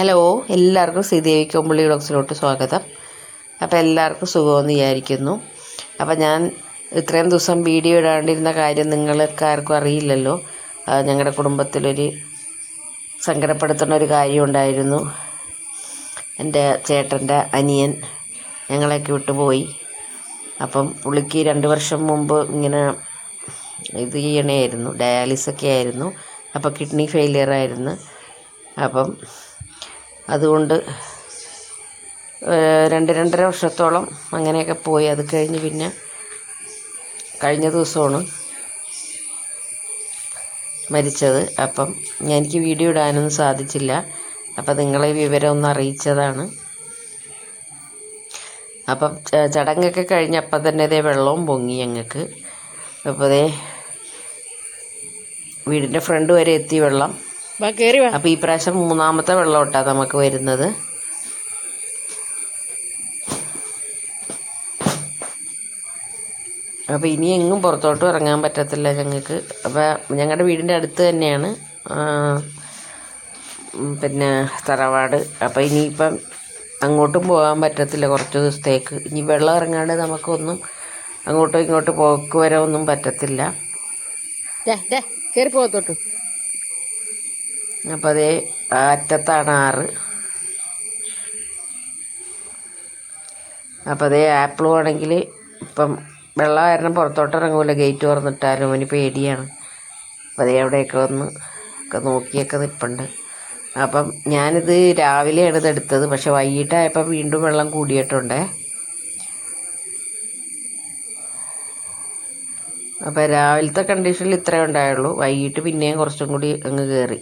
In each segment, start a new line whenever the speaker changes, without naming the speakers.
Hello എല്ലാവർക്കും ശ്രീദേവി കൊമ്പുള്ളി ബ്ലോഗ്സിലോട്ട് സ്വാഗതം. അപ്പോൾ എല്ലാവർക്കും സുഖമെന്ന് വിചാരിക്കുന്നു. അപ്പോൾ ഞാൻ ഇത്രയും ദിവസം വീഡിയോ ഇടാണ്ടിരുന്ന കാര്യം നിങ്ങൾക്ക് ആർക്കും അറിയില്ലല്ലോ. ഞങ്ങളുടെ കുടുംബത്തിലൊരു സങ്കടപ്പെടുത്തുന്ന ഒരു കാര്യം ഉണ്ടായിരുന്നു. എന്റെ ചേട്ടന്റെ അനിയൻ ഞങ്ങളെയൊക്കെ വിട്ടുപോയി. അപ്പം പുള്ളിക്ക് രണ്ട് വർഷം മുമ്പ് ഇങ്ങനെ ഇത് ചെയ്യണേ ആയിരുന്നു ഡയാലിസൊക്കെ ആയിരുന്നു. അപ്പോൾ കിഡ്നി ഫെയിലിയർ ആയിരുന്നു അപ്പം അതുകൊണ്ട് രണ്ട് രണ്ടര വർഷത്തോളം അങ്ങനെയൊക്കെ പോയി. അത് കഴിഞ്ഞ് പിന്നെ കഴിഞ്ഞ ദിവസമാണ് മരിച്ചത്. അപ്പം എനിക്ക് വീഡിയോ ഇടാനൊന്നും സാധിച്ചില്ല. അപ്പം നിങ്ങളെ വിവരം ഒന്ന് അറിയിച്ചതാണ്. അപ്പം ചടങ്ങൊക്കെ കഴിഞ്ഞ് അപ്പം തന്നെ ഇതേ വെള്ളവും പൊങ്ങി ഞങ്ങൾക്ക് അപ്പോൾ ദേ വീടിന്റെ ഫ്രണ്ട് വരെ എത്തി വെള്ളം.
കേറി വാ.
അപ്പോൾ ഈ പ്രാവശ്യം മൂന്നാമത്തെ വെള്ളമോട്ടാണ് നമുക്ക് വരുന്നത്. അപ്പോൾ ഇനി എങ്ങും പുറത്തോട്ടും ഇറങ്ങാൻ പറ്റത്തില്ല ഞങ്ങൾക്ക്. അപ്പോൾ ഞങ്ങളുടെ വീടിന്റെ അടുത്ത് തന്നെയാണ്. പിന്നെ തറവാട്. അപ്പോൾ ഇനിയിപ്പം അങ്ങോട്ടും പോകാൻ പറ്റത്തില്ല കുറച്ച് ദിവസത്തേക്ക്. ഇനി വെള്ളം ഇറങ്ങാണ്ട് നമുക്കൊന്നും അങ്ങോട്ടും ഇങ്ങോട്ടും പോക്ക് ഒന്നും പറ്റത്തില്ല.
കേറി പോകത്തോട്ട്.
അപ്പോൾ അതേ അറ്റത്താണ് ആറ്. അപ്പോൾ അതേ ആപ്പിളും ആണെങ്കിൽ ഇപ്പം വെള്ളം കാരണം പുറത്തോട്ട് ഇറങ്ങൂല. ഗേറ്റ് തുറന്നിട്ടാലും അവന് പേടിയാണ്. അപ്പോൾ അതേ അവിടെയൊക്കെ വന്ന് ഒക്കെ നോക്കിയൊക്കെ നിൽപ്പുണ്ട് അപ്പം ഞാനിത് രാവിലെയാണ് ഇത് എടുത്തത്. പക്ഷെ വൈകിട്ടായപ്പോൾ വീണ്ടും വെള്ളം കൂടിയിട്ടുണ്ടേ. അപ്പോൾ രാവിലത്തെ കണ്ടീഷനിൽ ഇത്രയേ ഉണ്ടായുള്ളൂ. വൈകിട്ട് പിന്നെയും കുറച്ചും കൂടി അങ്ങ് കയറി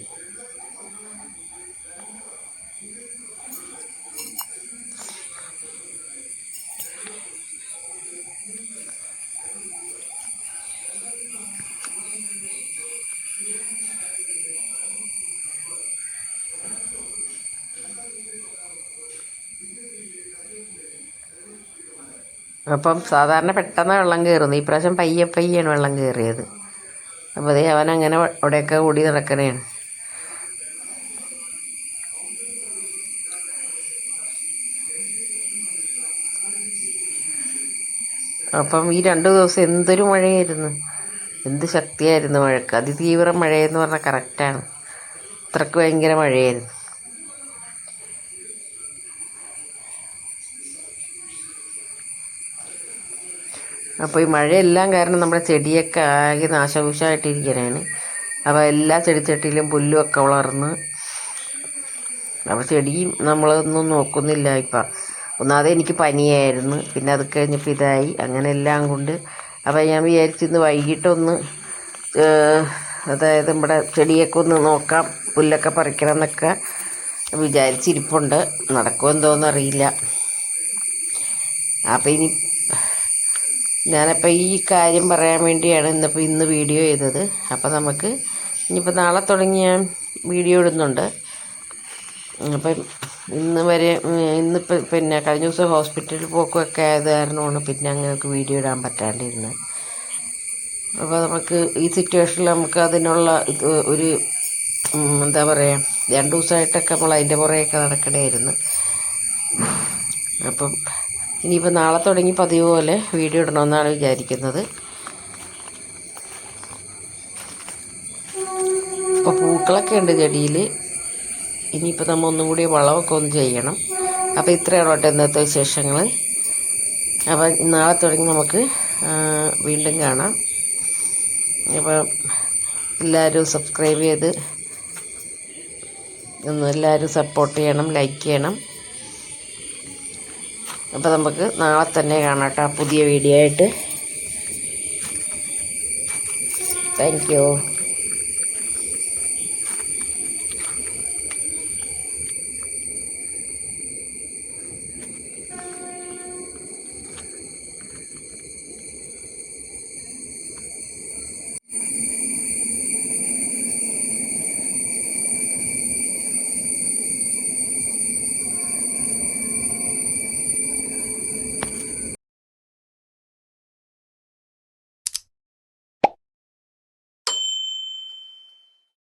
അപ്പം സാധാരണ പെട്ടെന്ന് വെള്ളം കയറുന്നു ഈ പ്രാവശ്യം പയ്യെ പയ്യാണ് വെള്ളം കയറിയത് അപ്പോൾ അതേ അവൻ അങ്ങനെ അവിടെയൊക്കെ ഓടി നടക്കണേണ്. അപ്പം ഈ രണ്ട് ദിവസം എന്തൊരു മഴയായിരുന്നു. എന്ത് ശക്തിയായിരുന്നു മഴക്ക്. അതിതീവ്ര മഴയെന്ന് പറഞ്ഞാൽ കറക്റ്റാണ് അത്രയ്ക്ക് ഭയങ്കര മഴയായിരുന്നു. അപ്പോൾ ഈ മഴയെല്ലാം കാരണം നമ്മുടെ ചെടിയൊക്കെ ആകെ നാശകോശമായിട്ടിരിക്കണേണ് അപ്പോൾ എല്ലാ ചെടിച്ചട്ടിയിലും പുല്ലുമൊക്കെ വളർന്ന് അപ്പോൾ ചെടിയും നമ്മളൊന്നും നോക്കുന്നില്ല ഇപ്പം. ഒന്നാമത് എനിക്ക് പനിയായിരുന്നു. പിന്നെ അത് കഴിഞ്ഞപ്പോൾ ഇതായി. അങ്ങനെ എല്ലാം കൊണ്ട് അപ്പോൾ ഞാൻ വിചാരിച്ചു ഇന്ന് വൈകിട്ടൊന്ന് അതായത് നമ്മുടെ ചെടിയൊക്കെ ഒന്ന് നോക്കാം പുല്ലൊക്കെ പറിക്കണം എന്നൊക്കെ വിചാരിച്ചിരിപ്പുണ്ട്. നടക്കുമെന്തോന്നറിയില്ല അപ്പോൾ ഇനി ഞാനപ്പോൾ ഈ കാര്യം പറയാൻ വേണ്ടിയാണ് ഇന്നിപ്പോൾ ഇന്ന് വീഡിയോ ചെയ്തത്. അപ്പോൾ നമുക്ക് ഇനിയിപ്പോൾ നാളെ തുടങ്ങി ഞാൻ വീഡിയോ ഇടുന്നുണ്ട്. അപ്പം ഇന്ന് വരെ ഇന്നിപ്പോൾ പിന്നെ കഴിഞ്ഞ ദിവസം ഹോസ്പിറ്റലിൽ പോക്കുമൊക്കെ ആയത് കാരണമാണ് പിന്നെ അങ്ങനെ വീഡിയോ ഇടാൻ പറ്റാണ്ടിരുന്നത്. അപ്പോൾ നമുക്ക് ഈ സിറ്റുവേഷനിൽ നമുക്ക് അതിനുള്ള ഇത് ഒരു എന്താ പറയുക രണ്ട് ദിവസമായിട്ടൊക്കെ നമ്മൾ അതിന്റെ പുറകെയൊക്കെ നടക്കണമായിരുന്നു അപ്പം ഇനിയിപ്പോൾ നാളെ തുടങ്ങി പതിവ് പോലെ വീഡിയോ ഇടണമെന്നാണ് വിചാരിക്കുന്നത്. ഇപ്പോൾ പൂക്കളൊക്കെ ഉണ്ട് ചെടിയിൽ ഇനിയിപ്പോൾ നമ്മൾ ഒന്നും കൂടി വളമൊക്കെ ഒന്ന് ചെയ്യണം. അപ്പോൾ ഇത്രയാണ് കേട്ടോ ഇന്നത്തെ വിശേഷങ്ങൾ അപ്പം നാളെ തുടങ്ങി നമുക്ക് വീണ്ടും കാണാം. അപ്പം എല്ലാവരും സബ്സ്ക്രൈബ് ചെയ്ത് ഒന്ന് എല്ലാവരും സപ്പോർട്ട് ചെയ്യണം ലൈക്ക് ചെയ്യണം. അപ്പോൾ നമുക്ക് നാളെ തന്നെ കാണാം കേട്ടോ പുതിയ വീഡിയോ ആയിട്ട്. Thank you